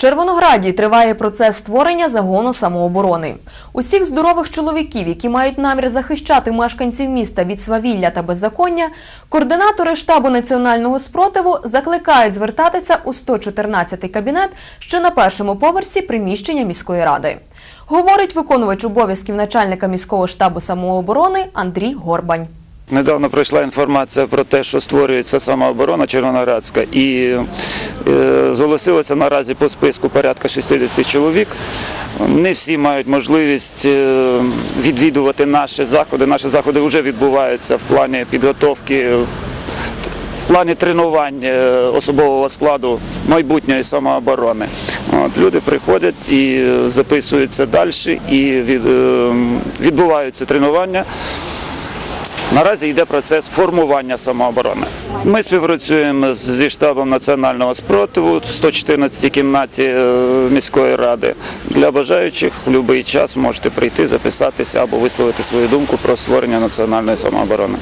Червонограді триває процес створення загону самооборони. Усіх здорових чоловіків, які мають намір захищати мешканців міста від свавілля та беззаконня, координатори штабу національного спротиву закликають звертатися у 114-й кабінет, що на першому поверсі приміщення міської ради. Говорить виконувач обов'язків начальника міського штабу самооборони Андрій Горбань. Недавно пройшла інформація про те, що створюється самооборона Червоноградська, і зголосилося наразі по списку порядка 60 чоловік. Не всі мають можливість е, відвідувати наші заходи. Наші заходи вже відбуваються в плані підготовки. В плані тренувань е, особового складу майбутньої самооборони. От, люди приходять і записуються далі, і е, відбуваються тренування. Наразі йде процес формування самооборони. Ми співпрацюємо зі штабом національного спротиву в 114 кімнаті е, міської ради. Для бажаючих в будь-який час можете прийти, записатися або висловити свою думку про створення національної самооборони.